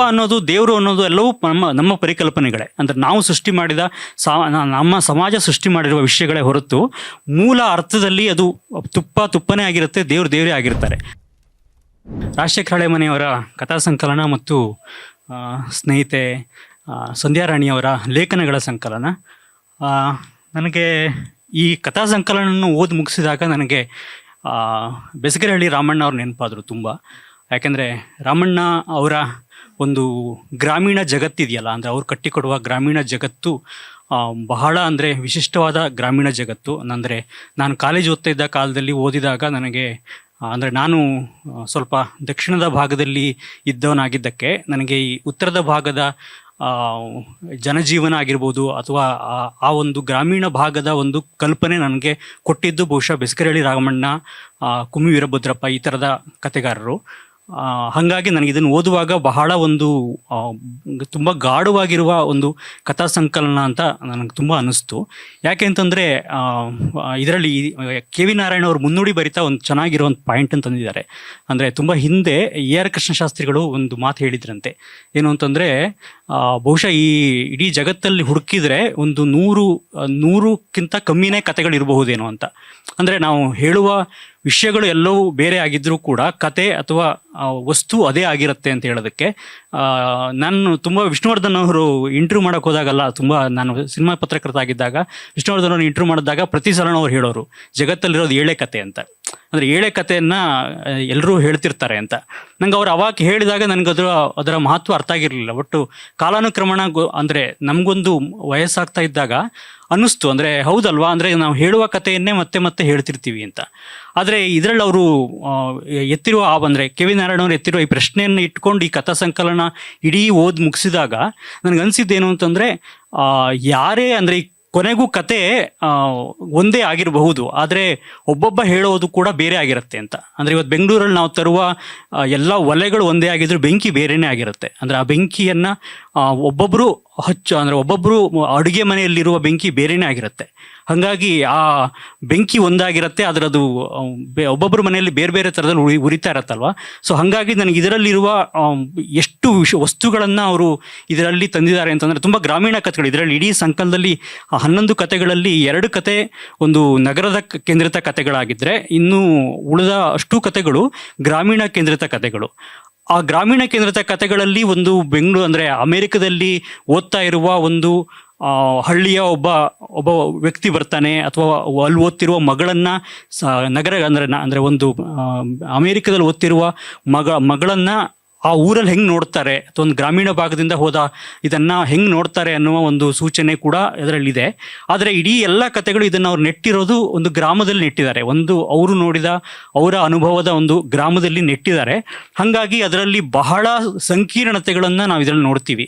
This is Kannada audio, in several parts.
ಅನ್ನೋದು, ದೇವರು ಅನ್ನೋದು ಎಲ್ಲವೂ ನಮ್ಮ ನಮ್ಮ ಪರಿಕಲ್ಪನೆಗಳೇ. ಅಂದರೆ ನಾವು ಸೃಷ್ಟಿ ಮಾಡಿದ ಸಾ, ನಮ್ಮ ಸಮಾಜ ಸೃಷ್ಟಿ ಮಾಡಿರುವ ವಿಷಯಗಳೇ ಹೊರತು ಮೂಲ ಅರ್ಥದಲ್ಲಿ ಅದು ತುಪ್ಪ ತುಪ್ಪನೇ ಆಗಿರುತ್ತೆ, ದೇವರು ದೇವರೇ ಆಗಿರ್ತಾರೆ. ರಾಜಶೇಖರ ಮನೆಯವರ ಕಥಾ ಸಂಕಲನ ಮತ್ತು ಸ್ನೇಹಿತೆ ಸಂಧ್ಯಾರಾಣಿಯವರ ಸಂಧ್ಯಾ ರಾಣಿಯವರ ಲೇಖನಗಳ ಸಂಕಲನ. ನನಗೆ ಈ ಕಥಾ ಸಂಕಲನವನ್ನು ಓದಿ ಮುಗಿಸಿದಾಗ ನನಗೆ ಬೆಸಗರಹಳ್ಳಿ ರಾಮಣ್ಣ ಅವ್ರ ನೆನಪಾದರು ತುಂಬ. ಯಾಕೆಂದರೆ ರಾಮಣ್ಣ ಅವರ ಒಂದು ಗ್ರಾಮೀಣ ಜಗತ್ತಿದೆಯಲ್ಲ ಅಂದರೆ ಅವ್ರು ಕಟ್ಟಿಕೊಡುವ ಗ್ರಾಮೀಣ ಜಗತ್ತು ಬಹಳ ಅಂದರೆ ವಿಶಿಷ್ಟವಾದ ಗ್ರಾಮೀಣ ಜಗತ್ತು. ಅಂದರೆ ನಾನು ಕಾಲೇಜ್ ಓದ್ತಾ ಇದ್ದ ಕಾಲದಲ್ಲಿ ಓದಿದಾಗ ನನಗೆ ಅಂದರೆ ನಾನು ಸ್ವಲ್ಪ ದಕ್ಷಿಣದ ಭಾಗದಲ್ಲಿ ಇದ್ದವನಾಗಿದ್ದಕ್ಕೆ ನನಗೆ ಈ ಉತ್ತರದ ಭಾಗದ ಜನಜೀವನ ಆಗಿರ್ಬೋದು ಅಥವಾ ಆ- ಒಂದು ಗ್ರಾಮೀಣ ಭಾಗದ ಒಂದು ಕಲ್ಪನೆ ನನಗೆ ಕೊಟ್ಟಿದ್ದು ಬಹುಶಃ ಬೆಸ್ಕರಳ್ಳಿ ರಾಮಣ್ಣ ಕುಮಿ ವೀರಭದ್ರಪ್ಪ ಈ ಥರದ ಕತೆಗಾರರು ಆ, ಹಾಗಾಗಿ ನನಗೆ ಇದನ್ನು ಓದುವಾಗ ಬಹಳ ಒಂದು ತುಂಬ ಗಾಢವಾಗಿರುವ ಒಂದು ಕಥಾ ಸಂಕಲನ ಅಂತ ನನಗೆ ತುಂಬ ಅನ್ನಿಸ್ತು. ಯಾಕೆ ಅಂತಂದರೆ ಇದರಲ್ಲಿ ಕೆ ವಿ ನಾರಾಯಣ ಅವರು ಮುನ್ನುಡಿ ಬರಿತಾ ಒಂದು ಚೆನ್ನಾಗಿರೋ ಒಂದು ಪಾಯಿಂಟ್ ಅಂತ ತಂದಿದ್ದಾರೆ. ಅಂದರೆ ತುಂಬ ಹಿಂದೆ ಎ ಆರ್ ಕೃಷ್ಣಶಾಸ್ತ್ರಿಗಳು ಒಂದು ಮಾತು ಹೇಳಿದ್ರಂತೆ. ಏನು ಅಂತಂದರೆ ಬಹುಶಃ ಈ ಇಡೀ ಜಗತ್ತಲ್ಲಿ ಹುಡುಕಿದ್ರೆ ಒಂದು ನೂರು, ನೂರಕ್ಕಿಂತ ಕಮ್ಮಿನೇ ಕತೆಗಳಿರಬಹುದೇನೋ ಅಂತ. ಅಂದರೆ ನಾವು ಹೇಳುವ ವಿಷಯಗಳು ಎಲ್ಲವೂ ಬೇರೆ ಆಗಿದ್ರೂ ಕೂಡ ಕತೆ ಅಥವಾ ವಸ್ತು ಅದೇ ಆಗಿರುತ್ತೆ ಅಂತ ಹೇಳೋದಕ್ಕೆ ನಾನು ತುಂಬ ವಿಷ್ಣುವರ್ಧನ್ ಅವರು ಇಂಟರ್ವ್ಯೂ ಮಾಡೋಕೆ ಹೋದಾಗಲ್ಲ, ತುಂಬ ನಾನು ಸಿನಿಮಾ ಪತ್ರಕರ್ತ ಆಗಿದ್ದಾಗ, ವಿಷ್ಣುವರ್ಧನ್ ಅವರು ಇಂಟರ್ವ್ಯೂ ಮಾಡಿದಾಗ ಪ್ರತಿ ಸಲ ಅವ್ರು ಹೇಳೋರು, ಜಗತ್ತಲ್ಲಿರೋದು ಏಳೆ ಕತೆ ಅಂತ. ಅಂದರೆ ಏಳೆ ಕಥೆಯನ್ನು ಎಲ್ಲರೂ ಹೇಳ್ತಿರ್ತಾರೆ ಅಂತ. ನಂಗೆ ಅವ್ರು ಅವಾಗ ಹೇಳಿದಾಗ ನನಗೆ ಅದರ ಮಹತ್ವ ಅರ್ಥ ಆಗಿರಲಿಲ್ಲ. ಒಟ್ಟು ಕಾಲಾನುಕ್ರಮಣ ಅಂದರೆ ನಮಗೊಂದು ವಯಸ್ಸಾಗ್ತಾ ಇದ್ದಾಗ ಅನ್ನಿಸ್ತು. ಅಂದರೆ ಹೌದಲ್ವಾ? ಅಂದರೆ ನಾವು ಹೇಳುವ ಕಥೆಯನ್ನೇ ಮತ್ತೆ ಮತ್ತೆ ಹೇಳ್ತಿರ್ತೀವಿ ಅಂತ. ಆದರೆ ಇದರಲ್ಲಿ ಅವರು ಎತ್ತಿರುವ, ಆ, ಅಂದರೆ ಕೆ ವಿ ನಾರಾಯಣ ಅವರು ಎತ್ತಿರುವ ಈ ಪ್ರಶ್ನೆಯನ್ನು ಇಟ್ಕೊಂಡು ಈ ಕಥಾ ಸಂಕಲನ ಇಡೀ ಓದಿ ಮುಗಿಸಿದಾಗ ನನಗೆ ಅನಿಸಿದ್ದೇನು ಅಂತಂದರೆ ಯಾರೇ ಅಂದರೆ ಈ ಕೊನೆಗೂ ಕತೆ ಒಂದೇ ಆಗಿರಬಹುದು. ಆದರೆ ಒಬ್ಬೊಬ್ಬ ಹೇಳೋದು ಕೂಡ ಬೇರೆ ಆಗಿರುತ್ತೆ ಅಂತ. ಅಂದರೆ ಇವತ್ತು ಬೆಂಗಳೂರಲ್ಲಿ ನಾವು ತರುವ ಎಲ್ಲ ಒಲೆಗಳು ಒಂದೇ ಆಗಿದ್ರು ಬೆಂಕಿ ಬೇರೆಯೇ ಆಗಿರುತ್ತೆ. ಅಂದರೆ ಆ ಬೆಂಕಿಯನ್ನು ಒಬ್ಬೊಬ್ಬರು ಹಚ್ಚು, ಅಂದರೆ ಒಬ್ಬೊಬ್ಬರು ಅಡುಗೆ ಮನೆಯಲ್ಲಿರುವ ಬೆಂಕಿ ಬೇರೆನೇ ಆಗಿರುತ್ತೆ. ಹಾಗಾಗಿ ಆ ಬೆಂಕಿ ಒಂದಾಗಿರುತ್ತೆ ಅದರದು ಒಬ್ಬೊಬ್ಬರ ಮನೆಯಲ್ಲಿ ಬೇರೆ ಬೇರೆ ಥರದಲ್ಲಿ ಉರಿ, ಉರಿತಾ ಇರತ್ತಲ್ವ? ಸೊ ಹಾಗಾಗಿ ನನಗೆ ಇದರಲ್ಲಿರುವ ಎಷ್ಟು ವಿಷ, ವಸ್ತುಗಳನ್ನು ಅವರು ಇದರಲ್ಲಿ ತಂದಿದ್ದಾರೆ ಅಂತಂದರೆ ತುಂಬ ಗ್ರಾಮೀಣ ಕಥೆಗಳು. ಇದರಲ್ಲಿ ಇಡೀ ಸಂಕಲನದಲ್ಲಿ ಹನ್ನೊಂದು ಕಥೆಗಳಲ್ಲಿ ಎರಡು ಕತೆ ಒಂದು ನಗರದ ಕೇಂದ್ರಿತ ಕಥೆಗಳಾಗಿದ್ದರೆ ಇನ್ನು ಉಳಿದ ಅಷ್ಟು ಕಥೆಗಳು ಗ್ರಾಮೀಣ ಕೇಂದ್ರಿತ ಕಥೆಗಳು. ಆ ಗ್ರಾಮೀಣ ಕೇಂದ್ರದ ಕಥೆಗಳಲ್ಲಿ ಒಂದು ಬೆಂಗಳೂರು ಅಂದರೆ ಅಮೆರಿಕದಲ್ಲಿ ಓದ್ತಾ ಇರುವ ಒಂದು ಹಳ್ಳಿಯ ಒಬ್ಬ ಒಬ್ಬ ವ್ಯಕ್ತಿ ಬರ್ತಾನೆ ಅಥವಾ ಅಲ್ಲಿ ಓದ್ತಿರುವ ಮಗಳನ್ನ ಸ, ನಗರ ಅಂದರೆ ಅಂದರೆ ಒಂದು ಅಮೇರಿಕದಲ್ಲಿ ಅಮೆರಿಕದಲ್ಲಿ ಓದ್ತಿರುವ ಮಗ, ಮಗಳನ್ನ ಆ ಊರಲ್ಲಿ ಹೆಂಗೆ ನೋಡ್ತಾರೆ? ಅಥವಾ ಒಂದು ಗ್ರಾಮೀಣ ಭಾಗದಿಂದ ಹೋದ ಇದನ್ನು ಹೆಂಗೆ ನೋಡ್ತಾರೆ ಅನ್ನುವ ಒಂದು ಸೂಚನೆ ಕೂಡ ಇದರಲ್ಲಿದೆ. ಆದರೆ ಇಡೀ ಎಲ್ಲ ಕಥೆಗಳು ಇದನ್ನು ಅವ್ರು ನೆಟ್ಟಿರೋದು ಒಂದು ಗ್ರಾಮದಲ್ಲಿ ನೆಟ್ಟಿದ್ದಾರೆ. ಒಂದು ಅವರು ನೋಡಿದ ಅವರ ಅನುಭವದ ಒಂದು ಗ್ರಾಮದಲ್ಲಿ ನೆಟ್ಟಿದ್ದಾರೆ. ಹಾಗಾಗಿ ಅದರಲ್ಲಿ ಬಹಳ ಸಂಕೀರ್ಣತೆಗಳನ್ನು ನಾವು ಇದರಲ್ಲಿ ನೋಡ್ತೀವಿ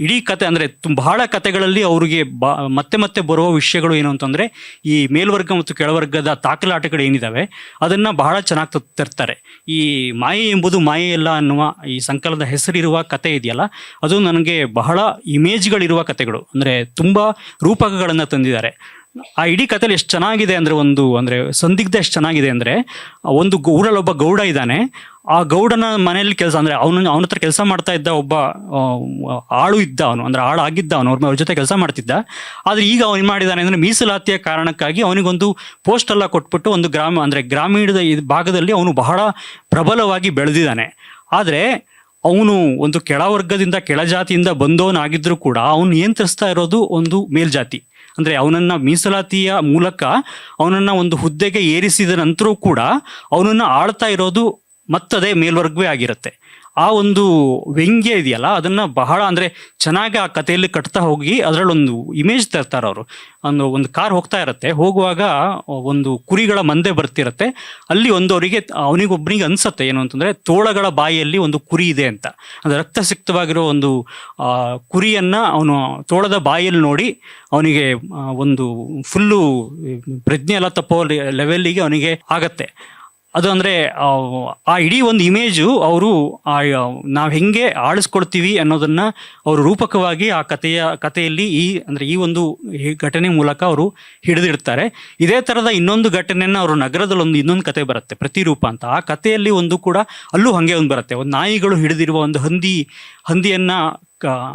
ಇಡೀ ಕತೆ ಅಂದರೆ ಬಹಳ ಕತೆಗಳಲ್ಲಿ ಅವರಿಗೆ ಬಾ ಮತ್ತೆ ಮತ್ತೆ ಬರುವ ವಿಷಯಗಳು ಏನು ಅಂತಂದರೆ ಈ ಮೇಲ್ವರ್ಗ ಮತ್ತು ಕೆಳವರ್ಗದ ತಾಕಲಾಟಗಳು ಏನಿದ್ದಾವೆ ಅದನ್ನು ಬಹಳ ಚೆನ್ನಾಗಿ ತರ್ತಾರೆ. ಈ ಮಾಯೆ ಎಂಬುದು ಮಾಯೆ ಎಲ್ಲ ಅನ್ನುವ ಈ ಸಂಕಲನದ ಹೆಸರಿರುವ ಕತೆ ಇದೆಯಲ್ಲ, ಅದು ನನಗೆ ಬಹಳ ಇಮೇಜ್ಗಳಿರುವ ಕತೆಗಳು. ಅಂದರೆ ತುಂಬ ರೂಪಕಗಳನ್ನು ತಂದಿದ್ದಾರೆ. ಆ ಇಡೀ ಕಥೆಲಿ ಎಷ್ಟು ಚೆನ್ನಾಗಿದೆ ಅಂದರೆ ಒಂದು, ಅಂದರೆ ಸಂದಿಗ್ಧ ಎಷ್ಟು ಚೆನ್ನಾಗಿದೆ ಅಂದರೆ, ಒಂದು ಊರಲ್ಲೊಬ್ಬ ಗೌಡ ಇದ್ದಾನೆ ಆ ಗೌಡನ ಮನೆಯಲ್ಲಿ ಕೆಲಸ ಅಂದ್ರೆ ಅವನ ಅವನ ಹತ್ರ ಕೆಲಸ ಮಾಡ್ತಾ ಇದ್ದ ಒಬ್ಬ ಆಳು ಇದ್ದ ಅವನು, ಅಂದ್ರೆ ಆಳು ಆಗಿದ್ದ ಅವನು, ಅವ್ರ ಜೊತೆ ಕೆಲಸ ಮಾಡ್ತಿದ್ದ. ಆದ್ರೆ ಈಗ ಅವನು ಏನು ಮಾಡಿದ್ದಾನೆ ಅಂದರೆ ಮೀಸಲಾತಿಯ ಕಾರಣಕ್ಕಾಗಿ ಅವನಿಗೊಂದು ಪೋಸ್ಟ್ ಎಲ್ಲ ಕೊಟ್ಬಿಟ್ಟು ಒಂದು ಗ್ರಾಮ, ಅಂದ್ರೆ ಗ್ರಾಮೀಣದ ಭಾಗದಲ್ಲಿ ಅವನು ಬಹಳ ಪ್ರಬಲವಾಗಿ ಬೆಳೆದಿದ್ದಾನೆ. ಆದರೆ ಅವನು ಒಂದು ಕೆಳವರ್ಗದಿಂದ ಕೆಳಜಾತಿಯಿಂದ ಬಂದವನಾಗಿದ್ದರೂ ಕೂಡ ಅವನು ನಿಯಂತ್ರಿಸ್ತಾ ಇರೋದು ಒಂದು ಮೇಲ್ಜಾತಿ. ಅಂದರೆ ಅವನನ್ನು ಮೀಸಲಾತಿಯ ಮೂಲಕ ಅವನನ್ನು ಒಂದು ಹುದ್ದೆಗೆ ಏರಿಸಿದ ನಂತರವೂ ಕೂಡ ಅವನನ್ನು ಆಳ್ತಾ ಇರೋದು ಮತ್ತದೇ ಮೇಲ್ವರ್ಗವೇ ಆಗಿರುತ್ತೆ. ಆ ಒಂದು ವ್ಯಂಗ್ಯ ಇದೆಯಲ್ಲ, ಅದನ್ನು ಬಹಳ ಅಂದರೆ ಚೆನ್ನಾಗಿ ಆ ಕಥೆಯಲ್ಲಿ ಕಟ್ತಾ ಹೋಗಿ ಅದರಲ್ಲೊಂದು ಇಮೇಜ್ ತರ್ತಾರೆ ಅವರು. ಒಂದು ಒಂದು ಕಾರ್ ಹೋಗ್ತಾ ಇರುತ್ತೆ, ಹೋಗುವಾಗ ಒಂದು ಕುರಿಗಳ ಮಂದೆ ಬರ್ತಿರತ್ತೆ. ಅಲ್ಲಿ ಒಂದು ಅವರಿಗೆ ಅವನಿಗೊಬ್ಬನಿಗೆ ಅನ್ಸುತ್ತೆ ಏನು ಅಂತಂದರೆ ತೋಳಗಳ ಬಾಯಿಯಲ್ಲಿ ಒಂದು ಕುರಿ ಇದೆ ಅಂತ. ಅಂದರೆ ರಕ್ತಸಿಕ್ತವಾಗಿರೋ ಒಂದು ಕುರಿಯನ್ನ ಅವನು ತೋಳದ ಬಾಯಲ್ಲಿ ನೋಡಿ ಅವನಿಗೆ ಒಂದು ಫುಲ್ಲು ಪ್ರಜ್ಞೆ ಎಲ್ಲ ತಪ್ಪೋ ಲೆವೆಲ್ಲಿಗೆ ಅವನಿಗೆ ಆಗತ್ತೆ. ಅದು ಅಂದರೆ, ಆ ಇಡೀ ಒಂದು ಇಮೇಜು ಅವರು ನಾವು ಹೆಂಗೆ ಆಳಿಸ್ಕೊಳ್ತೀವಿ ಅನ್ನೋದನ್ನು ಅವರು ರೂಪಕವಾಗಿ ಆ ಕಥೆಯ, ಕಥೆಯಲ್ಲಿ ಈ, ಅಂದರೆ ಈ ಒಂದು ಘಟನೆ ಮೂಲಕ ಅವರು ಹಿಡಿದಿಡ್ತಾರೆ. ಇದೇ ಥರದ ಇನ್ನೊಂದು ಘಟನೆಯನ್ನು ಅವರು ನಗರದಲ್ಲಿ ಒಂದು ಇನ್ನೊಂದು ಕತೆ ಬರುತ್ತೆ, ಪ್ರತಿರೂಪ ಅಂತ. ಆ ಕಥೆಯಲ್ಲಿ ಒಂದು ಕೂಡ ಅಲ್ಲೂ ಹಾಗೆ ಒಂದು ಬರುತ್ತೆ. ಒಂದು ನಾಯಿಗಳು ಹಿಡಿದಿರುವ ಒಂದು ಹಂದಿ, ಹಂದಿಯನ್ನು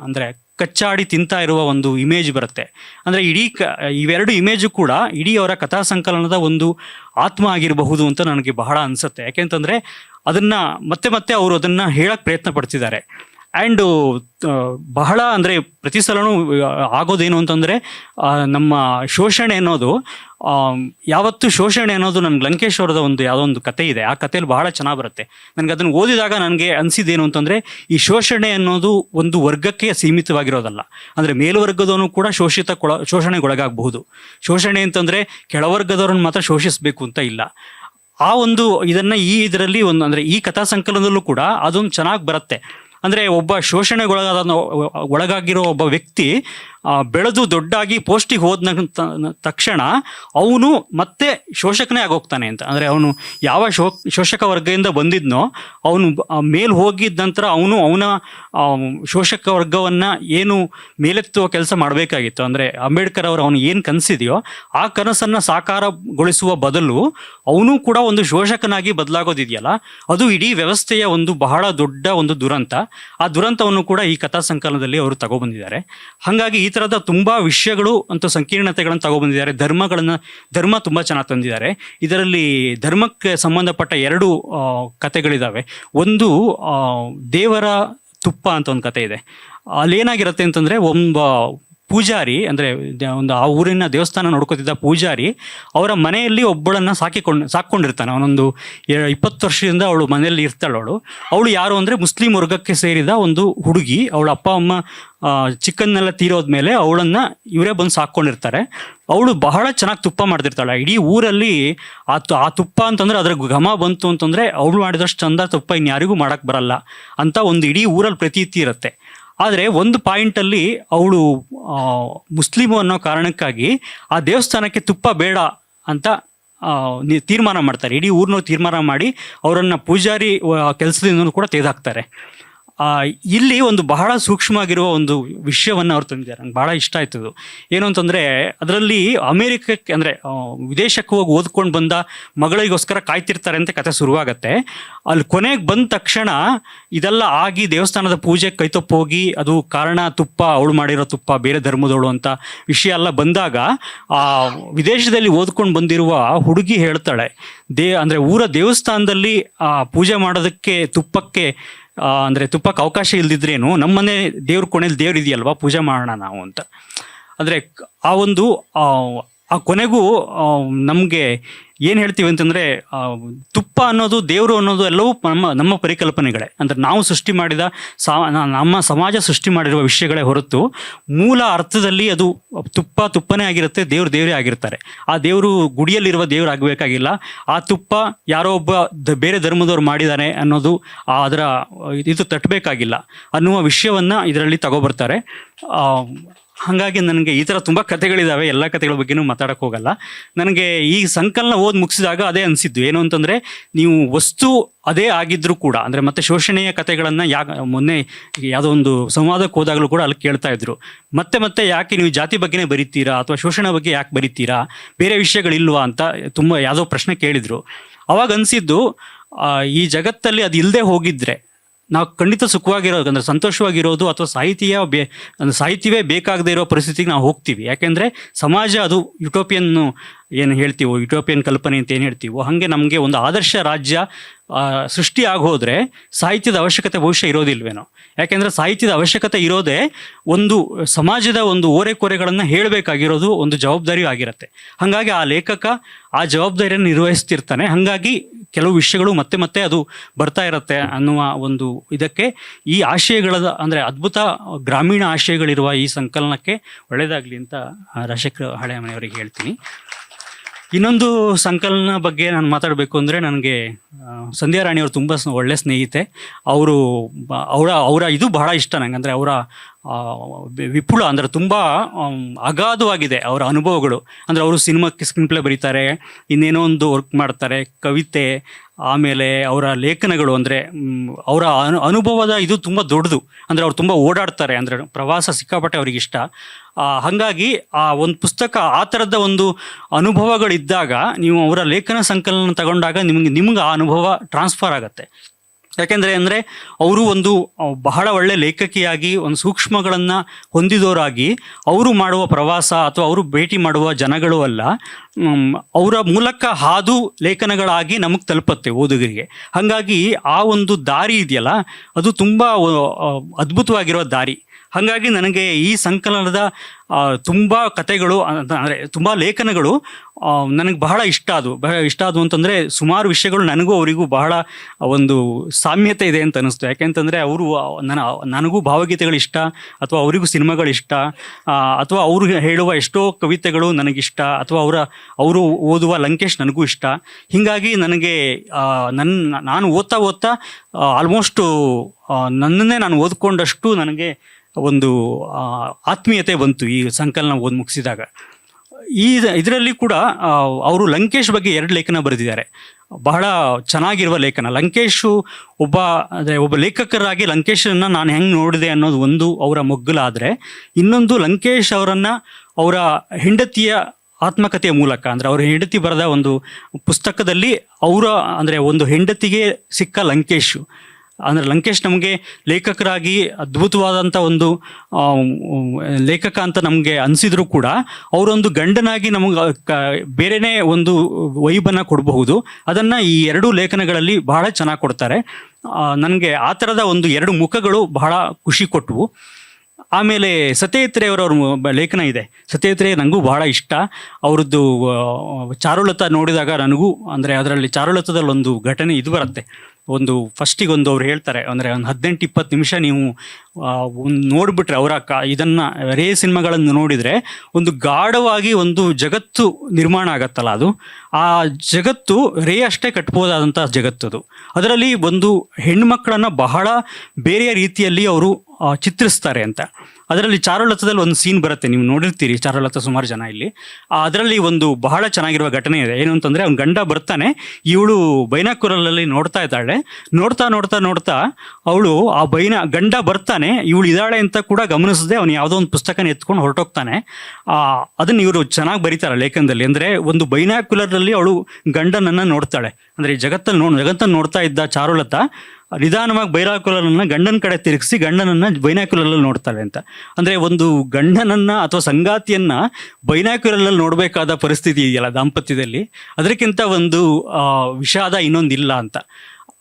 ಅಂದರೆ ಕಚ್ಚಾಡಿ ತಿಂತಾ ಇರುವ ಒಂದು ಇಮೇಜ್ ಬರುತ್ತೆ. ಅಂದರೆ ಇಡೀ ಕ, ಇವೆರಡು ಇಮೇಜು ಕೂಡ ಇಡೀ ಅವರ ಕಥಾ ಸಂಕಲನದ ಒಂದು ಆತ್ಮ ಆಗಿರಬಹುದು ಅಂತ ನನಗೆ ಬಹಳ ಅನಿಸುತ್ತೆ. ಯಾಕೆಂತಂದರೆ ಅದನ್ನು ಮತ್ತೆ ಮತ್ತೆ ಅವರು ಅದನ್ನು ಹೇಳಕ್ಕೆ ಪ್ರಯತ್ನ ಪಡ್ತಿದ್ದಾರೆ. ಆ್ಯಂಡು ಬಹಳ ಅಂದರೆ ಪ್ರತಿ ಸಲನೂ ಆಗೋದೇನು ಅಂತಂದರೆ ನಮ್ಮ ಶೋಷಣೆ ಅನ್ನೋದು ಯಾವತ್ತು ಶೋಷಣೆ ಅನ್ನೋದು ನನ್ನ ಲಂಕೇಶ್ ಅವರದ ಒಂದು ಯಾವುದೋ ಒಂದು ಕತೆ ಇದೆ. ಆ ಕಥೆಯಲ್ಲಿ ಬಹಳ ಚೆನ್ನಾಗಿ ಬರುತ್ತೆ. ನನಗೆ ಅದನ್ನು ಓದಿದಾಗ ನನಗೆ ಅನಿಸಿದ್ದೇನು ಅಂತಂದರೆ, ಈ ಶೋಷಣೆ ಅನ್ನೋದು ಒಂದು ವರ್ಗಕ್ಕೆ ಸೀಮಿತವಾಗಿರೋದಲ್ಲ. ಅಂದರೆ ಮೇಲ್ವರ್ಗದವನು ಕೂಡ ಶೋಷಿತ ಕೊಳ, ಶೋಷಣೆಗೊಳಗಾಗಬಹುದು. ಶೋಷಣೆ ಅಂತಂದರೆ ಕೆಳವರ್ಗದವ್ರನ್ನ ಮಾತ್ರ ಶೋಷಿಸಬೇಕು ಅಂತ ಇಲ್ಲ. ಆ ಒಂದು ಇದನ್ನು ಈ ಇದರಲ್ಲಿ ಒಂದು ಅಂದರೆ ಈ ಕಥಾ ಸಂಕಲನದಲ್ಲೂ ಕೂಡ ಅದೊಂದು ಚೆನ್ನಾಗಿ ಬರುತ್ತೆ. ಅಂದ್ರೆ ಒಬ್ಬ ಶೋಷಣೆಗೊಳಗಾದ ಒಳಗಾಗಿರೋ ಒಬ್ಬ ವ್ಯಕ್ತಿ ಬೆಳೆದು ದೊಡ್ಡಾಗಿ ಪೋಸ್ಟಿಗೆ ಹೋದ ತಕ್ಷಣ ಅವನು ಮತ್ತೆ ಶೋಷಕನೇ ಆಗೋಗ್ತಾನೆ ಅಂತ. ಅಂದರೆ ಅವನು ಯಾವ ಶೋ, ಶೋಷಕ ವರ್ಗದಿಂದ ಬಂದಿದ್ನೋ, ಅವನು ಮೇಲೆ ಹೋಗಿದ್ದ ನಂತರ ಅವನು ಅವನ ಶೋಷಕ ವರ್ಗವನ್ನು ಏನು ಮೇಲೆತ್ತುವ ಕೆಲಸ ಮಾಡಬೇಕಾಗಿತ್ತು. ಅಂದರೆ ಅಂಬೇಡ್ಕರ್ ಅವರು ಅವನು ಏನು ಕನಸಿದೆಯೋ ಆ ಕನಸನ್ನು ಸಾಕಾರಗೊಳಿಸುವ ಬದಲು ಅವನು ಕೂಡ ಒಂದು ಶೋಷಕನಾಗಿ ಬದಲಾಗೋದಿದೆಯಲ್ಲ, ಅದು ಇಡೀ ವ್ಯವಸ್ಥೆಯ ಒಂದು ಬಹಳ ದೊಡ್ಡ ಒಂದು ದುರಂತ. ಆ ದುರಂತವನ್ನು ಕೂಡ ಈ ಕಥಾ ಸಂಕಲನದಲ್ಲಿ ಅವರು ತಗೊಬಂದಿದ್ದಾರೆ ಹಾಗಾಗಿ ಈ ಥರದ ತುಂಬಾ ವಿಷಯಗಳು ಅಂತ ಸಂಕೀರ್ಣತೆಗಳನ್ನು ತಗೊಬಂದಿದ್ದಾರೆ. ಧರ್ಮಗಳನ್ನ, ಧರ್ಮ ತುಂಬಾ ಚೆನ್ನಾಗಿ ತಂದಿದ್ದಾರೆ. ಇದರಲ್ಲಿ ಧರ್ಮಕ್ಕೆ ಸಂಬಂಧಪಟ್ಟ ಎರಡು ಕಥೆಗಳಿದ್ದಾವೆ ಒಂದು ದೇವರ ತುಪ್ಪ ಅಂತ ಒಂದು ಕತೆ ಇದೆ. ಅಲ್ಲಿ ಏನಾಗಿರುತ್ತೆ ಅಂತಂದ್ರೆ ಒಬ್ಬ ಪೂಜಾರಿ ಅಂದ್ರೆ ಒಂದು ಆ ಊರಿನ ದೇವಸ್ಥಾನ ನೋಡ್ಕೋತಿದ್ದ ಪೂಜಾರಿ ಅವರ ಮನೆಯಲ್ಲಿ ಒಬ್ಬಳನ್ನ ಸಾಕಿಕೊಂಡು ಸಾಕೊಂಡಿರ್ತಾನೆ ಅವನೊಂದು ಇಪ್ಪತ್ತು ವರ್ಷದಿಂದ ಅವಳು ಮನೆಯಲ್ಲಿ ಇರ್ತಾಳೆ ಅವಳು. ಅವಳು ಯಾರು ಅಂದ್ರೆ ಮುಸ್ಲಿಂ ವರ್ಗಕ್ಕೆ ಸೇರಿದ ಒಂದು ಹುಡುಗಿ. ಅವಳ ಅಪ್ಪ ಅಮ್ಮ ಆ, ಚಿಕ್ಕನ್ನೆಲ್ಲ ತೀರೋದ್ಮೇಲೆ ಅವಳನ್ನ ಇವರೇ ಬಂದು ಸಾಕ್ಕೊಂಡಿರ್ತಾರೆ. ಅವಳು ಬಹಳ ಚೆನ್ನಾಗಿ ತುಪ್ಪ ಮಾಡ್ತಿರ್ತಾಳೆ. ಇಡೀ ಊರಲ್ಲಿ ಆ ಆ ತುಪ್ಪ ಅಂತಂದ್ರೆ ಅದ್ರ ಘಮ ಬಂತು ಅಂತಂದ್ರೆ ಅವಳು ಮಾಡಿದಷ್ಟು ಚಂದ ತುಪ್ಪ ಇನ್ಯಾರಿಗೂ ಮಾಡಕ್ ಬರಲ್ಲ ಅಂತ ಒಂದು ಇಡೀ ಊರಲ್ಲಿ ಪ್ರತೀತಿ ಇರುತ್ತೆ. ಆದರೆ ಒಂದು ಪಾಯಿಂಟಲ್ಲಿ ಅವಳು ಮುಸ್ಲಿಮು ಅನ್ನೋ ಕಾರಣಕ್ಕಾಗಿ ಆ ದೇವಸ್ಥಾನಕ್ಕೆ ತುಪ್ಪ ಬೇಡ ಅಂತ ತೀರ್ಮಾನ ಮಾಡ್ತಾರೆ. ಇಡೀ ಊರಿನವ್ರು ತೀರ್ಮಾನ ಮಾಡಿ ಅವರನ್ನು ಪೂಜಾರಿ ಕೆಲಸದಿಂದ ಕೂಡ ತೆಗೆದಾಕ್ತಾರೆ. ಇಲ್ಲಿ ಒಂದು ಬಹಳ ಸೂಕ್ಷ್ಮವಾಗಿರುವ ಒಂದು ವಿಷಯವನ್ನು ಅವ್ರು ತಂದಿದ್ದಾರೆ. ನಂಗೆ ಬಹಳ ಇಷ್ಟ ಆಯ್ತು ಅದು ಏನು ಅಂತಂದರೆ, ಅದರಲ್ಲಿ ಅಮೇರಿಕಕ್ಕೆ ಅಂದರೆ ವಿದೇಶಕ್ಕೆ ಹೋಗಿ ಓದ್ಕೊಂಡು ಬಂದ ಮಗಳಿಗೋಸ್ಕರ ಕಾಯ್ತಿರ್ತಾರೆ ಅಂತ ಕತೆ ಶುರುವಾಗತ್ತೆ. ಅಲ್ಲಿ ಕೊನೆಗೆ ಬಂದ ತಕ್ಷಣ ಇದೆಲ್ಲ ಆಗಿ ದೇವಸ್ಥಾನದ ಪೂಜೆ ಕೈತಪ್ಪೋಗಿ, ಅದು ಕಾರಣ ತುಪ್ಪ, ಅವಳು ಮಾಡಿರೋ ತುಪ್ಪ, ಬೇರೆ ಧರ್ಮದವಳು ಅಂತ ವಿಷಯ ಎಲ್ಲ ಬಂದಾಗ, ಆ, ವಿದೇಶದಲ್ಲಿ ಓದ್ಕೊಂಡು ಬಂದಿರುವ ಹುಡುಗಿ ಹೇಳ್ತಾಳೆ, ದೇ, ಅಂದರೆ ಊರ ದೇವಸ್ಥಾನದಲ್ಲಿ, ಆ, ಪೂಜೆ ಮಾಡೋದಕ್ಕೆ, ತುಪ್ಪಕ್ಕೆ ಅಂದ್ರೆ ತುಪ್ಪಕ್ಕೆ ಅವಕಾಶ ಇಲ್ದಿದ್ರೇನು ನಮ್ಮನೆ ದೇವ್ರ ಕೊನೆಯಲ್ಲಿ ದೇವ್ರು ಇದೆಯಲ್ವಾ? ಪೂಜೆ ಮಾಡೋಣ ನಾವು ಅಂತ. ಅಂದ್ರೆ ಆ ಒಂದು ಆ, ಕೊನೆಗೂ ನಮಗೆ ಏನು ಹೇಳ್ತೀವಿ ಅಂತಂದರೆ ತುಪ್ಪ ಅನ್ನೋದು ದೇವರು ಅನ್ನೋದು ಎಲ್ಲವೂ ನಮ್ಮ ನಮ್ಮ ಪರಿಕಲ್ಪನೆಗಳೇ. ಅಂದರೆ ನಾವು ಸೃಷ್ಟಿ ಮಾಡಿದ ಸಾ ನಮ್ಮ ಸಮಾಜ ಸೃಷ್ಟಿ ಮಾಡಿರುವ ವಿಷಯಗಳೇ ಹೊರತು ಮೂಲ ಅರ್ಥದಲ್ಲಿ ಅದು ತುಪ್ಪ ತುಪ್ಪನೇ ಆಗಿರುತ್ತೆ ದೇವ್ರು ದೇವರೇ ಆಗಿರ್ತಾರೆ. ಆ ದೇವರು ಗುಡಿಯಲ್ಲಿರುವ ದೇವರು ಆಗಬೇಕಾಗಿಲ್ಲ. ಆ ತುಪ್ಪ ಯಾರೋ ಒಬ್ಬ ದ- ಬೇರೆ ಧರ್ಮದವರು ಮಾಡಿದ್ದಾರೆ ಅನ್ನೋದು ಅದರ ಇದು ತಟ್ಟಬೇಕಾಗಿಲ್ಲ ಅನ್ನುವ ವಿಷಯವನ್ನು ಇದರಲ್ಲಿ ತಗೊಬರ್ತಾರೆ. ಹಾಗಾಗಿ ನನಗೆ ಈ ಥರ ತುಂಬ ಕಥೆಗಳಿದ್ದಾವೆ ಎಲ್ಲ ಕಥೆಗಳ ಬಗ್ಗೆನೂ ಮಾತಾಡೋಕೆ ಹೋಗಲ್ಲ. ನನಗೆ ಈ ಸಂಕಲನ ಓದಿ ಮುಗಿಸಿದಾಗ ಅದೇ ಅನಿಸಿದ್ದು. ಏನು ಅಂತಂದರೆ, ನೀವು ವಸ್ತು ಅದೇ ಆಗಿದ್ದರೂ ಕೂಡ, ಅಂದರೆ ಮತ್ತೆ ಶೋಷಣೆಯ ಕಥೆಗಳನ್ನು ಯಾ ಮೊನ್ನೆ ಯಾವುದೋ ಒಂದು ಸಂವಾದಕ್ಕೆ ಹೋದಾಗಲೂ ಕೂಡ ಅಲ್ಲಿ ಕೇಳ್ತಾ ಇದ್ರು. ಮತ್ತೆ ಮತ್ತೆ ಯಾಕೆ ನೀವು ಜಾತಿ ಬಗ್ಗೆನೇ ಬರೀತೀರಾ, ಅಥವಾ ಶೋಷಣೆ ಬಗ್ಗೆ ಯಾಕೆ ಬರೀತೀರಾ, ಬೇರೆ ವಿಷಯಗಳಿಲ್ವಾ ಅಂತ ತುಂಬ ಯಾವುದೋ ಪ್ರಶ್ನೆ ಕೇಳಿದರು. ಅವಾಗ ಅನಿಸಿದ್ದು ಈ ಜಗತ್ತಲ್ಲಿ ಅದು ಇಲ್ಲದೆ ಹೋಗಿದ್ರೆ ನಾವು ಖಂಡಿತ ಸುಖವಾಗಿರೋದು, ಅಂದರೆ ಸಂತೋಷವಾಗಿರೋದು ಅಥವಾ ಸಾಹಿತ್ಯ ಬೇ, ಅಂದರೆ ಸಾಹಿತ್ಯವೇ ಬೇಕಾಗದೇ ಇರೋ ಪರಿಸ್ಥಿತಿಗೆ ನಾವು ಹೋಗ್ತೀವಿ. ಯಾಕೆಂದರೆ ಸಮಾಜ ಅದು ಯುಟೋಪಿಯನ್ನು ಏನು ಹೇಳ್ತೀವೋ ಯುಟೋಪಿಯನ್ ಕಲ್ಪನೆ ಅಂತ ಏನು ಹೇಳ್ತೀವೋ, ಹಾಗೆ ನಮಗೆ ಒಂದು ಆದರ್ಶ ರಾಜ್ಯ ಸೃಷ್ಟಿ ಆಗೋದ್ರೆ ಸಾಹಿತ್ಯದ ಅವಶ್ಯಕತೆ ಬಹುಶಃ ಇರೋದಿಲ್ವೇನೋ. ಯಾಕೆಂದರೆ ಸಾಹಿತ್ಯದ ಅವಶ್ಯಕತೆ ಇರೋದೇ ಒಂದು ಸಮಾಜದ ಒಂದು ಓರೆಕೋರೆಗಳನ್ನು ಹೇಳಬೇಕಾಗಿರೋದು ಒಂದು ಜವಾಬ್ದಾರಿಯೂ ಆಗಿರುತ್ತೆ. ಹಾಗಾಗಿ ಆ ಲೇಖಕ ಆ ಜವಾಬ್ದಾರಿಯನ್ನು ನಿರ್ವಹಿಸ್ತಿರ್ತಾನೆ. ಹಾಗಾಗಿ ಕೆಲವು ವಿಷಯಗಳು ಮತ್ತೆ ಮತ್ತೆ ಅದು ಬರ್ತಾ ಇರುತ್ತೆ ಅನ್ನುವ ಒಂದು ಇದಕ್ಕೆ ಈ ಆಶಯಗಳ ಅಂದರೆ ಅದ್ಭುತ ಗ್ರಾಮೀಣ ಆಶಯಗಳಿರುವ ಈ ಸಂಕಲನಕ್ಕೆ ಒಳ್ಳೆಯದಾಗಲಿ ಅಂತ ರಾಜಶೇಖರ್ ಹಳೆಯ ಹಳೆ ಮನೆಯವರಿಗೆ ಹೇಳ್ತೀನಿ. ಇನ್ನೊಂದು ಸಂಕಲನ ಬಗ್ಗೆ ನಾನು ಮಾತಾಡಬೇಕು ಅಂದರೆ ನನಗೆ ಸಂಧ್ಯಾ ರಾಣಿಯವರು ತುಂಬ ಒಳ್ಳೆ ಸ್ನೇಹಿತೆ. ಅವರು ಅವರ ಅವರ ಇದು ಬಹಳ ಇಷ್ಟ ನನಗೆ ಅಂದರೆ ಅವರ ವಿಪುಲ ಅಂದರೆ ತುಂಬ ಅಗಾಧವಾಗಿದೆ ಅವರ ಅನುಭವಗಳು. ಅಂದರೆ ಅವರು ಸಿನಿಮಾಕ್ಕೆ ಸ್ಕ್ರೀನ್ ಪ್ಲೇ ಬರೀತಾರೆ, ಇನ್ನೇನೋ ಒಂದು ವರ್ಕ್ ಮಾಡ್ತಾರೆ, ಕವಿತೆ ಆಮೇಲೆ ಅವರ ಲೇಖನಗಳು ಅಂದರೆ ಅವರ ಅನು, ಅನುಭವದ ಇದು ತುಂಬ ದೊಡ್ಡದು. ಅಂದರೆ ಅವ್ರು ತುಂಬ ಓಡಾಡ್ತಾರೆ. ಅಂದರೆ ಪ್ರವಾಸ ಸಿಕ್ಕಾಪಟ್ಟೆ ಅವ್ರಿಗೆ ಇಷ್ಟ. ಹಾಗಾಗಿ ಆ ಒಂದು ಪುಸ್ತಕ, ಆ ಥರದ ಒಂದು ಅನುಭವಗಳಿದ್ದಾಗ ನೀವು ಅವರ ಲೇಖನ ಸಂಕಲನ ತಗೊಂಡಾಗ ನಿಮಗೆ, ನಿಮ್ಗೆ ಆ ಅನುಭವ ಟ್ರಾನ್ಸ್ಫರ್ ಆಗುತ್ತೆ. ಯಾಕೆಂದರೆ ಅಂದರೆ ಅವರು ಒಂದು ಬಹಳ ಒಳ್ಳೆ ಲೇಖಕಿಯಾಗಿ, ಒಂದು ಸೂಕ್ಷ್ಮಗಳನ್ನು ಹೊಂದಿದವರಾಗಿ, ಅವರು ಮಾಡುವ ಪ್ರವಾಸ ಅಥವಾ ಅವರು ಭೇಟಿ ಮಾಡುವ ಜನಗಳು ಅಲ್ಲ. ಅವರ ಮೂಲಕ ಹಾದು ಲೇಖನಗಳಾಗಿ ನಮಗೆ ತಲುಪತ್ತೆ ಓದುಗರಿಗೆ. ಹಾಗಾಗಿ ಆ ಒಂದು ದಾರಿ ಇದೆಯಲ್ಲ, ಅದು ತುಂಬ ಅದ್ಭುತವಾಗಿರೋ ದಾರಿ. ಹಾಗಾಗಿ ನನಗೆ ಈ ಸಂಕಲನದ ತುಂಬ ಕತೆಗಳು ಅಂದರೆ ತುಂಬ ಲೇಖನಗಳು ನನಗೆ ಬಹಳ ಇಷ್ಟ ಅದು ಬಹಳ ಇಷ್ಟ ಅದು ಅಂತಂದರೆ ಸುಮಾರು ವಿಷಯಗಳು ನನಗೂ ಅವರಿಗೂ ಬಹಳ ಒಂದು ಸಾಮ್ಯತೆ ಇದೆ ಅಂತ ಅನ್ನಿಸ್ತು ಯಾಕೆಂತಂದರೆ ಅವರು ನನ್ನ ನನಗೂ ಭಾವಗೀತೆಗಳು ಇಷ್ಟ, ಅಥವಾ ಅವರಿಗೂ ಸಿನಿಮಾಗಳು ಇಷ್ಟ ಅಥವಾ ಅವರು ಹೇಳುವ ಎಷ್ಟೋ ಕವಿತೆಗಳು ನನಗಿಷ್ಟ, ಅಥವಾ ಅವರ ಅವರು ಓದುವ ಲಂಕೇಶ್ ನನಗೂ ಇಷ್ಟ. ಹೀಗಾಗಿ ನನಗೆ ನನ್ನ ನಾನು ಓದ್ತಾ ಓದ್ತಾ ಆಲ್ಮೋಸ್ಟು ನನ್ನನ್ನೇ ನಾನು ಓದ್ಕೊಂಡಷ್ಟು ನನಗೆ ಒಂದು ಆತ್ಮೀಯತೆ ಬಂತು ಈ ಸಂಕಲನ ಓದಿ ಮುಗಿಸಿದಾಗ. ಈ ಇದರಲ್ಲಿ ಕೂಡ ಅವರು ಲಂಕೇಶ್ ಬಗ್ಗೆ ಎರಡು ಲೇಖನ ಬರೆದಿದ್ದಾರೆ. ಬಹಳ ಚೆನ್ನಾಗಿರುವ ಲೇಖನ. ಲಂಕೇಶು ಒಬ್ಬ, ಅಂದರೆ ಒಬ್ಬ ಲೇಖಕರಾಗಿ ಲಂಕೇಶನ್ನು ನಾನು ಹೆಂಗೆ ನೋಡಿದೆ ಅನ್ನೋದು ಒಂದು ಅವರ ಮೊಗ್ಗಲಾದರೆ, ಇನ್ನೊಂದು ಲಂಕೇಶ್ ಅವರನ್ನು ಅವರ ಹೆಂಡತಿಯ ಆತ್ಮಕಥೆಯ ಮೂಲಕ, ಅಂದರೆ ಅವರ ಹೆಂಡತಿ ಬರೆದ ಒಂದು ಪುಸ್ತಕದಲ್ಲಿ ಅವರ, ಅಂದರೆ ಒಂದು ಹೆಂಡತಿಗೆ ಸಿಕ್ಕ ಲಂಕೇಶ್. ಅಂದರೆ ಲಂಕೇಶ್ ನಮಗೆ ಲೇಖಕರಾಗಿ ಅದ್ಭುತವಾದಂಥ ಒಂದು ಲೇಖಕ ಅಂತ ನಮಗೆ ಅನಿಸಿದ್ರು ಕೂಡ ಅವರೊಂದು ಗಂಡನಾಗಿ ನಮಗೆ, ಕ, ಬೇರೆನೇ ಒಂದು ವೈಬನ್ನು ಕೊಡಬಹುದು. ಅದನ್ನು ಈ ಎರಡೂ ಲೇಖನಗಳಲ್ಲಿ ಬಹಳ ಚೆನ್ನಾಗಿ ಕೊಡ್ತಾರೆ. ನನಗೆ ಆ ಥರದ ಒಂದು ಎರಡು ಮುಖಗಳು ಬಹಳ ಖುಷಿ ಕೊಟ್ಟವು ಆಮೇಲೆ ಬ- ಲೇಖನ ಇದೆ. ಸತ್ಯೇತ್ರೆ ನನಗೂ ಬಹಳ ಇಷ್ಟ. ಅವ್ರದ್ದು ಚಾರುಲತ ನೋಡಿದಾಗ ನನಗೂ, ಅಂದರೆ ಅದರಲ್ಲಿ ಚಾರುಲತದಲ್ಲಿ ಒಂದು ಘಟನೆ ಇದು ಬರುತ್ತೆ. ಒಂದು ಫಸ್ಟಿಗೊಂದು ಅವ್ರು ಹೇಳ್ತಾರೆ, ಅಂದರೆ ಒಂದು ಹದಿನೆಂಟು ಇಪ್ಪತ್ತು ನಿಮಿಷ ನೀವು ಒಂದು ನೋಡ್ಬಿಟ್ರೆ ಅವರ ಕ ಇದನ್ನು ರೇ ಸಿನಿಮಾಗಳನ್ನು ನೋಡಿದರೆ ಒಂದು ಗಾಢವಾಗಿ ಒಂದು ಜಗತ್ತು ನಿರ್ಮಾಣ ಆಗತ್ತಲ್ಲ ಅದು. ಆ ಜಗತ್ತು ರೇ ಅಷ್ಟೇ ಕಟ್ಬೋದಾದಂಥ ಜಗತ್ತದು ಅದರಲ್ಲಿ ಒಂದು ಹೆಣ್ಮಕ್ಳನ್ನು ಬಹಳ ಬೇರೆಯ ರೀತಿಯಲ್ಲಿ ಅವರು ಚಿತ್ರಿಸ್ತಾರೆ ಅಂತ. ಅದರಲ್ಲಿ ಚಾರುಲತದಲ್ಲಿ ಒಂದು ಸೀನ್ ಬರುತ್ತೆ, ನೀವು ನೋಡಿರ್ತೀರಿ ಚಾರುಲತ ಸುಮಾರು ಜನ ಇಲ್ಲಿ. ಅದರಲ್ಲಿ ಒಂದು ಬಹಳ ಚೆನ್ನಾಗಿರುವ ಘಟನೆ ಇದೆ. ಏನು ಅಂತಂದರೆ ಅವ್ನ ಗಂಡ ಬರ್ತಾನೆ, ಇವಳು ಬೈನಾಕುರಲಲ್ಲಿ ನೋಡ್ತಾ ಇದ್ದಾಳೆ. ನೋಡ್ತಾ ನೋಡ್ತಾ ನೋಡ್ತಾ ಅವಳು ಆ ಬೈನಾ, ಗಂಡ ಬರ್ತಾನೆ ಇವಳು ಇದ್ದಾಳೆ ಅಂತ ಕೂಡ ಗಮನಿಸದೆ ಅವನು ಯಾವುದೋ ಒಂದು ಪುಸ್ತಕನ ಎತ್ಕೊಂಡು ಹೊರಟೋಗ್ತಾನೆ. ಅದನ್ನ ಇವರು ಚೆನ್ನಾಗಿ ಬರೀತಾರೆ ಲೇಖನದಲ್ಲಿ. ಅಂದರೆ ಒಂದು ಬೈನಾಕ್ಯುಲರ್ನಲ್ಲಿ ಅವಳು ಗಂಡನನ್ನು ನೋಡ್ತಾಳೆ. ಅಂದರೆ ಜಗತ್ತಲ್ಲಿ ನೋಡ್, ಜಗತ್ತನ್ನು ನೋಡ್ತಾ ಇದ್ದ ಚಾರುಲತ ನಿಧಾನವಾಗಿ ಬೈರಾಕುಲರನ್ನು ಗಂಡನ ಕಡೆ ತಿರುಗಿಸಿ ಗಂಡನನ್ನು ಬೈನಾಕ್ಯುಲರಲ್ಲಿ ನೋಡ್ತಾಳೆ ಅಂತ. ಅಂದರೆ ಒಂದು ಗಂಡನನ್ನು ಅಥವಾ ಸಂಗಾತಿಯನ್ನ ಬೈನಾಕ್ಯುಲರಲ್ಲಿ ನೋಡಬೇಕಾದ ಪರಿಸ್ಥಿತಿ ಇದೆಯಲ್ಲ ದಾಂಪತ್ಯದಲ್ಲಿ. ಅದಕ್ಕಿಂತ ಒಂದು ವಿಷಾದ ಇನ್ನೊಂದಿಲ್ಲ ಅಂತ.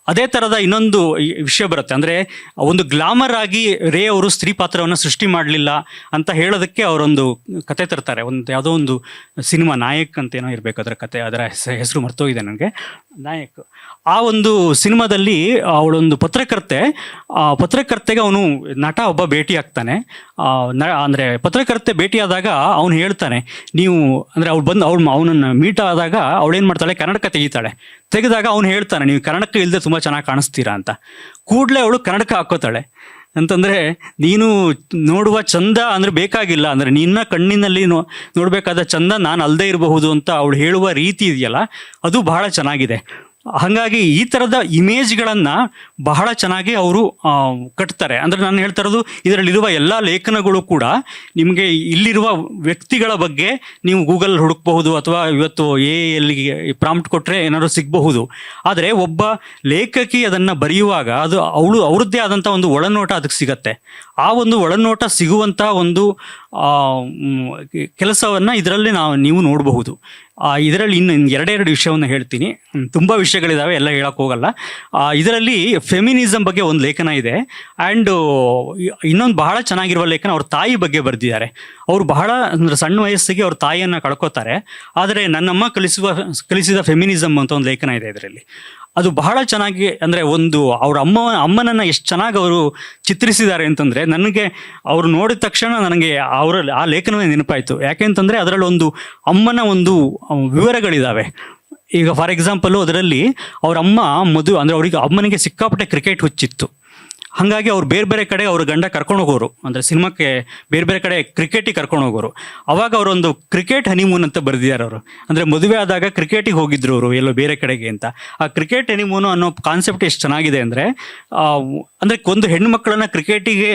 ಅದೇ ಥರದ ಇನ್ನೊಂದು ವಿಷಯ ಬರುತ್ತೆ. ಅಂದರೆ ಒಂದು ಗ್ಲಾಮರ್ ಆಗಿ ರೇ ಅವರು ಸ್ತ್ರೀ ಪಾತ್ರವನ್ನು ಸೃಷ್ಟಿ ಮಾಡಲಿಲ್ಲ ಅಂತ ಹೇಳೋದಕ್ಕೆ ಅವರೊಂದು ಕತೆ ತರ್ತಾರೆ. ಒಂದು ಯಾವುದೋ ಒಂದು ಸಿನಿಮಾ ನಾಯಕ್ ಅಂತ ಏನೋ ಇರಬೇಕು, ಅದರ ಕತೆ, ಅದರ ಹೆಸ- ಹೆಸರು ಮರ್ತೋಗಿದೆ ನನಗೆ. ನಾಯಕ್. ಆ ಒಂದು ಸಿನಿಮಾದಲ್ಲಿ ಅವಳೊಂದು ಪತ್ರಕರ್ತೆ, ಆ ಪತ್ರಕರ್ತೆಗೆ ಅವನು ನಟ ಒಬ್ಬ ಭೇಟಿ ಆಗ್ತಾನೆ. ಅಂದರೆ ಪತ್ರಕರ್ತೆ ಭೇಟಿಯಾದಾಗ ಅವನು ಹೇಳ್ತಾನೆ, ನೀವು, ಅಂದರೆ ಅವ್ಳು ಬಂದು, ಅವ್ಳು ಅವನನ್ನು ಮೀಟ್ ಆದಾಗ ಅವಳೇನು ಮಾಡ್ತಾಳೆ, ಕನ್ನಡಕ ತೆಗಿತಾಳೆ. ತೆಗೆದಾಗ ಅವನು ಹೇಳ್ತಾನೆ, ನೀವು ಕನ್ನಡಕ ಇಲ್ಲದೆ ತುಂಬ ಚೆನ್ನಾಗಿ ಕಾಣಿಸ್ತೀರಾ ಅಂತ. ಕೂಡಲೇ ಅವಳು ಕನ್ನಡಕ ಹಾಕೋತಾಳೆ. ಅಂತಂದರೆ ನೀನು ನೋಡುವ ಚಂದ ಅಂದರೆ ಬೇಕಾಗಿಲ್ಲ. ಅಂದರೆ ನಿನ್ನ ಕಣ್ಣಿನಲ್ಲಿ ನೋ, ನೋಡಬೇಕಾದ ಚಂದ ನಾನು ಅಲ್ಲದೆ ಇರಬಹುದು ಅಂತ ಅವಳು ಹೇಳುವ ರೀತಿ ಇದೆಯಲ್ಲ, ಅದು ಬಹಳ ಚೆನ್ನಾಗಿದೆ. ಹಾಗಾಗಿ ಈ ಥರದ ಇಮೇಜ್ಗಳನ್ನು ಬಹಳ ಚೆನ್ನಾಗಿ ಅವರು ಕಟ್ತಾರೆ. ಅಂದರೆ ನಾನು ಹೇಳ್ತಾ ಇರೋದು, ಇದರಲ್ಲಿರುವ ಎಲ್ಲ ಲೇಖನಗಳು ಕೂಡ ನಿಮಗೆ ಇಲ್ಲಿರುವ ವ್ಯಕ್ತಿಗಳ ಬಗ್ಗೆ ನೀವು ಗೂಗಲ್ ಹುಡುಕಬಹುದು ಅಥವಾ ಇವತ್ತು ಎ ಎಲ್ಲಿಗೆ ಪ್ರಾಂಪ್ಟ್ ಕೊಟ್ಟರೆ ಏನಾದರೂ ಸಿಗಬಹುದು. ಆದರೆ ಒಬ್ಬ ಲೇಖಕಿ ಅದನ್ನು ಬರೆಯುವಾಗ ಅದು ಅವಳು, ಅವ್ರದ್ದೇ ಆದಂಥ ಒಂದು ಒಳನೋಟ ಅದಕ್ಕೆ ಸಿಗತ್ತೆ. ಆ ಒಂದು ಒಳನೋಟ ಸಿಗುವಂಥ ಒಂದು ಕೆಲಸವನ್ನು ಇದರಲ್ಲಿ ನಾವು, ನೀವು ನೋಡಬಹುದು. ಇದರಲ್ಲಿ ಇನ್ನು ಎರಡೆರಡು ವಿಷಯವನ್ನು ಹೇಳ್ತೀನಿ. ತುಂಬ ವಿಷಯಗಳಿದ್ದಾವೆ ಎಲ್ಲ ಹೇಳಕ್ಕೆ ಹೋಗಲ್ಲ. ಇದರಲ್ಲಿ ಫೆಮಿನಿಸಮ್ ಬಗ್ಗೆ ಒಂದು ಲೇಖನ ಇದೆ. ಆ್ಯಂಡ್ ಇನ್ನೊಂದು ಬಹಳ ಚೆನ್ನಾಗಿರುವ ಲೇಖನ ಅವ್ರ ತಾಯಿ ಬಗ್ಗೆ ಬರೆದಿದ್ದಾರೆ. ಅವರು ಬಹಳ, ಅಂದರೆ ಸಣ್ಣ ವಯಸ್ಸಿಗೆ ಅವ್ರ ತಾಯಿಯನ್ನು ಕಳ್ಕೊತಾರೆ. ಆದರೆ ನನ್ನಮ್ಮ ಕಲಿಸುವ, ಕಲಿಸಿದ ಫೆಮಿನಿಸಮ್ ಅಂತ ಒಂದು ಲೇಖನ ಇದೆ ಇದರಲ್ಲಿ. ಅದು ಬಹಳ ಚೆನ್ನಾಗಿ ಅಂದರೆ ಒಂದು ಅವ್ರ ಅಮ್ಮ, ಅಮ್ಮನನ್ನು ಎಷ್ಟು ಚೆನ್ನಾಗಿ ಅವರು ಚಿತ್ರಿಸಿದ್ದಾರೆ ಅಂತಂದರೆ ನನಗೆ ಅವರು ನೋಡಿದ ತಕ್ಷಣ ನನಗೆ ಅವರ ಆ ಲೇಖನವೇ ನೆನಪಾಯಿತು. ಯಾಕೆಂತಂದರೆ ಅದರಲ್ಲಿ ಒಂದು ಅಮ್ಮನ ಒಂದು ವಿವರಗಳಿದ್ದಾವೆ ಈಗ ಫಾರ್ ಎಕ್ಸಾಂಪಲು ಅದರಲ್ಲಿ ಅವರ ಅಮ್ಮ ಮದುವೆ ಅಂದರೆ ಅವರಿಗೆ ಅಮ್ಮನಿಗೆ ಸಿಕ್ಕಾಪಟ್ಟೆ ಕ್ರಿಕೆಟ್ ಹುಚ್ಚಿತ್ತು. ಹಾಗಾಗಿ ಅವ್ರು ಬೇರೆ ಬೇರೆ ಕಡೆ ಅವ್ರ ಗಂಡ ಕರ್ಕೊಂಡು ಹೋಗೋರು. ಅಂದರೆ ಸಿನಿಮಾಕ್ಕೆ ಬೇರೆ ಬೇರೆ ಕಡೆ ಕ್ರಿಕೆಟಿಗೆ ಕರ್ಕೊಂಡು ಹೋಗೋರು. ಅವಾಗ ಅವರೊಂದು ಕ್ರಿಕೆಟ್ ಹನಿಮೂನ್ ಅಂತ ಬರೆದಿದ್ದಾರೆ ಅವರು. ಅಂದರೆ ಮದುವೆ ಆದಾಗ ಕ್ರಿಕೆಟಿಗೆ ಹೋಗಿದ್ರು ಅವರು ಎಲ್ಲೋ ಬೇರೆ ಕಡೆಗೆ ಅಂತ. ಆ ಕ್ರಿಕೆಟ್ ಹನಿಮೂನು ಅನ್ನೋ ಕಾನ್ಸೆಪ್ಟ್ ಎಷ್ಟು ಚೆನ್ನಾಗಿದೆ ಅಂದರೆ ಅಂದರೆ ಒಂದು ಹೆಣ್ಣು ಮಕ್ಕಳನ್ನು ಕ್ರಿಕೆಟಿಗೆ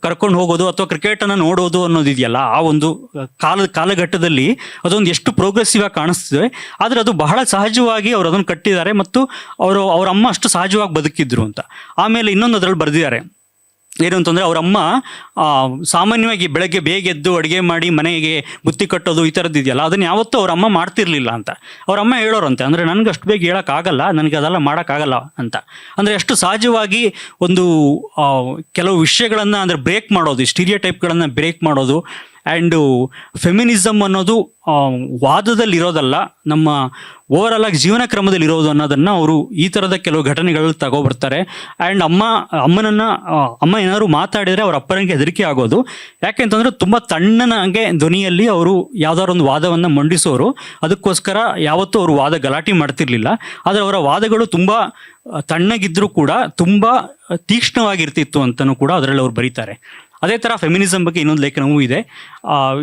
ಕರ್ಕೊಂಡು ಹೋಗೋದು ಅಥವಾ ಕ್ರಿಕೆಟನ್ನು ನೋಡೋದು ಅನ್ನೋದಿದೆಯಲ್ಲ ಆ ಒಂದು ಕಾಲ, ಕಾಲಘಟ್ಟದಲ್ಲಿ ಅದೊಂದು ಎಷ್ಟು ಪ್ರೋಗ್ರೆಸಿವ್ ಆಗಿ ಕಾಣಿಸ್ತದೆ. ಆದರೆ ಅದು ಬಹಳ ಸಹಜವಾಗಿ ಅವರು ಅದನ್ನು ಕಟ್ಟಿದ್ದಾರೆ ಮತ್ತು ಅವರು, ಅವರ ಅಮ್ಮ ಅಷ್ಟು ಸಹಜವಾಗಿ ಬದುಕಿದ್ರು ಅಂತ. ಆಮೇಲೆ ಇನ್ನೊಂದು ಅದರಲ್ಲಿ ಬರೆದಿದ್ದಾರೆ. ಏನು ಅಂತಂದರೆ ಅವರಮ್ಮ ಸಾಮಾನ್ಯವಾಗಿ ಬೆಳಗ್ಗೆ ಬೇಗ ಎದ್ದು ಅಡುಗೆ ಮಾಡಿ ಮನೆಗೆ ಬುತ್ತಿ ಕಟ್ಟೋದು ಈ ಥರದ್ದು ಇದೆಯಲ್ಲ, ಅದನ್ನು ಯಾವತ್ತೂ ಅವರಮ್ಮ ಮಾಡ್ತಿರ್ಲಿಲ್ಲ ಅಂತ. ಅವರಮ್ಮ ಹೇಳೋರಂತೆ, ಅಂದರೆ ನನಗೆ ಅಷ್ಟು ಬೇಗ ಹೇಳೋಕ್ಕಾಗಲ್ಲ ನನಗೆ ಅದೆಲ್ಲ ಮಾಡೋಕ್ಕಾಗಲ್ಲ ಅಂತ. ಅಂದರೆ ಎಷ್ಟು ಸಹಜವಾಗಿ ಒಂದು ಕೆಲವು ವಿಷಯಗಳನ್ನು ಅಂದರೆ ಬ್ರೇಕ್ ಮಾಡೋದು ಸ್ಟೀರಿಯೋ ಟೈಪ್ಗಳನ್ನು ಬ್ರೇಕ್ ಮಾಡೋದು ಆ್ಯಂಡು ಫೆಮಿನಿಸಮ್ ಅನ್ನೋದು ವಾದದಲ್ಲಿ ಇರೋದಲ್ಲ ನಮ್ಮ ಓವರಾಲ್ ಆಗಿ ಜೀವನ ಕ್ರಮದಲ್ಲಿ ಇರೋದು ಅನ್ನೋದನ್ನು ಅವರು ಈ ಥರದ ಕೆಲವು ಘಟನೆಗಳಲ್ಲಿ ತಗೊಬರ್ತಾರೆ. ಆ್ಯಂಡ್ ಅಮ್ಮ, ಅಮ್ಮನನ್ನು ಅಮ್ಮ ಏನಾದ್ರು ಮಾತಾಡಿದರೆ ಅವರ ಅಪ್ಪನಿಗೆ ಹೆದರಿಕೆ ಆಗೋದು. ಯಾಕೆಂತಂದರೆ ತುಂಬ ತಣ್ಣನಾಗೆ ಧ್ವನಿಯಲ್ಲಿ ಅವರು ಯಾವ್ದಾದ್ರು ಒಂದು ವಾದವನ್ನು ಮಂಡಿಸೋರು. ಅದಕ್ಕೋಸ್ಕರ ಯಾವತ್ತೂ ಅವರು ವಾದ ಗಲಾಟೆ ಮಾಡ್ತಿರ್ಲಿಲ್ಲ. ಆದರೆ ಅವರ ವಾದಗಳು ತುಂಬ ತಣ್ಣಗಿದ್ರೂ ಕೂಡ ತುಂಬ ತೀಕ್ಷ್ಣವಾಗಿರ್ತಿತ್ತು ಅಂತಲೂ ಕೂಡ ಅದರಲ್ಲಿ ಅವ್ರು ಬರೀತಾರೆ. ಅದೇ ಥರ ಫೆಮಿನಿಸಮ್ ಬಗ್ಗೆ ಇನ್ನೊಂದು ಲೇಖನವೂ ಇದೆ.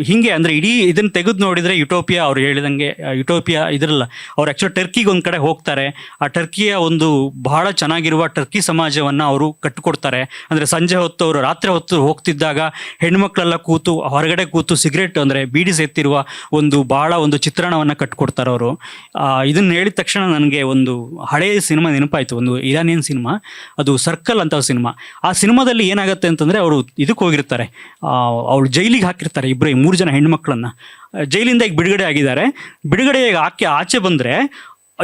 ಹೀಗೆ ಅಂದರೆ ಇಡೀ ಇದನ್ನು ತೆಗೆದು ನೋಡಿದರೆ ಯುಟೋಪಿಯಾ ಅವ್ರು ಹೇಳಿದಂಗೆ ಯುಟೋಪಿಯಾ ಇದರಲ್ಲ, ಅವ್ರು ಆ್ಯಕ್ಚುಲಿ ಟರ್ಕಿಗೆ ಒಂದು ಕಡೆ ಹೋಗ್ತಾರೆ. ಆ ಟರ್ಕಿಯ ಒಂದು ಬಹಳ ಚೆನ್ನಾಗಿರುವ ಟರ್ಕಿ ಸಮಾಜವನ್ನು ಅವರು ಕಟ್ಟಿಕೊಡ್ತಾರೆ ಅಂದರೆ ಸಂಜೆ ಹೊತ್ತು ಅವರು ರಾತ್ರಿ ಹೊತ್ತು ಹೋಗ್ತಿದ್ದಾಗ ಹೆಣ್ಮಕ್ಳೆಲ್ಲ ಕೂತು, ಹೊರಗಡೆ ಕೂತು ಸಿಗರೇಟ್ ಅಂದರೆ ಬೀಡಿ ಸೇತಿರುವ ಒಂದು ಬಹಳ ಒಂದು ಚಿತ್ರಣವನ್ನು ಕಟ್ಟಿಕೊಡ್ತಾರೆ ಅವರು. ಇದನ್ನು ಹೇಳಿದ ತಕ್ಷಣ ನನಗೆ ಒಂದು ಹಳೆಯ ಸಿನಿಮಾ ನೆನಪಾಯಿತು, ಒಂದು ಇರಾನಿಯನ್ ಸಿನಿಮಾ. ಅದು ಸರ್ಕಲ್ ಅಂತ ಸಿನಿಮಾ. ಆ ಸಿನಿಮಾದಲ್ಲಿ ಏನಾಗುತ್ತೆ ಅಂತಂದರೆ ಅವರು ಇದಕ್ಕೆ ಹೋಗಿರ್ತಾರೆ. ಅವಳು ಜೈಲಿಗೆ ಹಾಕಿರ್ತಾರೆ ಇಬ್ಬರು ಮೂರು ಜನ ಹೆಣ್ಮಕ್ಳನ್ನು. ಜೈಲಿಂದ ಈಗ ಬಿಡುಗಡೆ ಆಗಿದ್ದಾರೆ. ಬಿಡುಗಡೆ ಆಕೆ ಆಚೆ ಬಂದರೆ,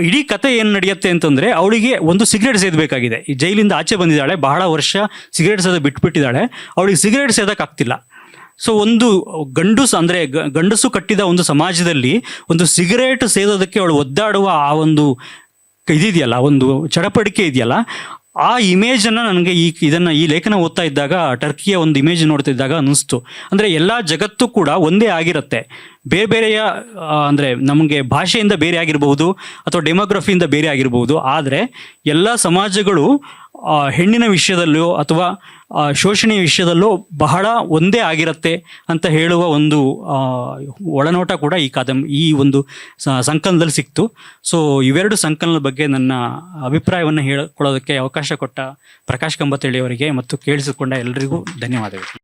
ಇಡೀ ಕತೆ ಏನು ನಡೆಯುತ್ತೆ ಅಂತಂದರೆ, ಅವಳಿಗೆ ಒಂದು ಸಿಗರೇಟ್ ಸೇದಬೇಕಾಗಿದೆ. ಈ ಜೈಲಿಂದ ಆಚೆ ಬಂದಿದ್ದಾಳೆ, ಬಹಳ ವರ್ಷ ಸಿಗರೇಟ್ ಸೇದ ಬಿಟ್ಬಿಟ್ಟಿದ್ದಾಳೆ. ಅವಳಿಗೆ ಸಿಗರೇಟ್ ಸೇದಕ್ಕಾಗ್ತಿಲ್ಲ. ಸೊ, ಒಂದು ಗಂಡುಸು, ಅಂದರೆ ಗಂಡಸು ಕಟ್ಟಿದ ಒಂದು ಸಮಾಜದಲ್ಲಿ ಒಂದು ಸಿಗರೇಟ್ ಸೇದೋದಕ್ಕೆ ಅವಳು ಒದ್ದಾಡುವ ಆ ಒಂದು ಇದೆಯಲ್ಲ ಒಂದು ಚಡಪಡಿಕೆ ಇದೆಯಲ್ಲ ಆ ಇಮೇಜನ್ನು ನನಗೆ ಈ ಇದನ್ನು ಈ ಲೇಖನ ಓದ್ತಾ ಇದ್ದಾಗ, ಟರ್ಕಿಯ ಒಂದು ಇಮೇಜ್ ನೋಡ್ತಿದ್ದಾಗ ಅನ್ನಿಸ್ತು. ಅಂದರೆ ಎಲ್ಲ ಜಗತ್ತು ಕೂಡ ಒಂದೇ ಆಗಿರುತ್ತೆ. ಬೇರೆ ಬೇರೆಯ ಅಂದರೆ ನಮಗೆ ಭಾಷೆಯಿಂದ ಬೇರೆ ಆಗಿರಬಹುದು ಅಥವಾ ಡೆಮೋಗ್ರಫಿಯಿಂದ ಬೇರೆ ಆಗಿರಬಹುದು. ಆದರೆ ಎಲ್ಲ ಸಮಾಜಗಳು ಹೆಣ್ಣಿನ ವಿಷಯದಲ್ಲೋ ಅಥವಾ ಆ, ಶೋಷಣೆಯ ವಿಷಯದಲ್ಲೋ ಬಹಳ ಒಂದೇ ಆಗಿರುತ್ತೆ ಅಂತ ಹೇಳುವ ಒಂದು ಒಳನೋಟ ಕೂಡ ಈ ಕಾದಂ ಈ ಒಂದು ಸಂಕಲನದಲ್ಲಿ ಸಿಕ್ತು. ಸೊ ಇವೆರಡು ಸಂಕಲನದ ಬಗ್ಗೆ ನನ್ನ ಅಭಿಪ್ರಾಯವನ್ನು ಹೇಳಿಕೊಳ್ಳೋದಕ್ಕೆ ಅವಕಾಶ ಕೊಟ್ಟ ಪ್ರಕಾಶ್ ಅವರಿಗೆ ಮತ್ತು ಕೇಳಿಸಿಕೊಂಡ ಎಲ್ಲರಿಗೂ ಧನ್ಯವಾದಗಳು.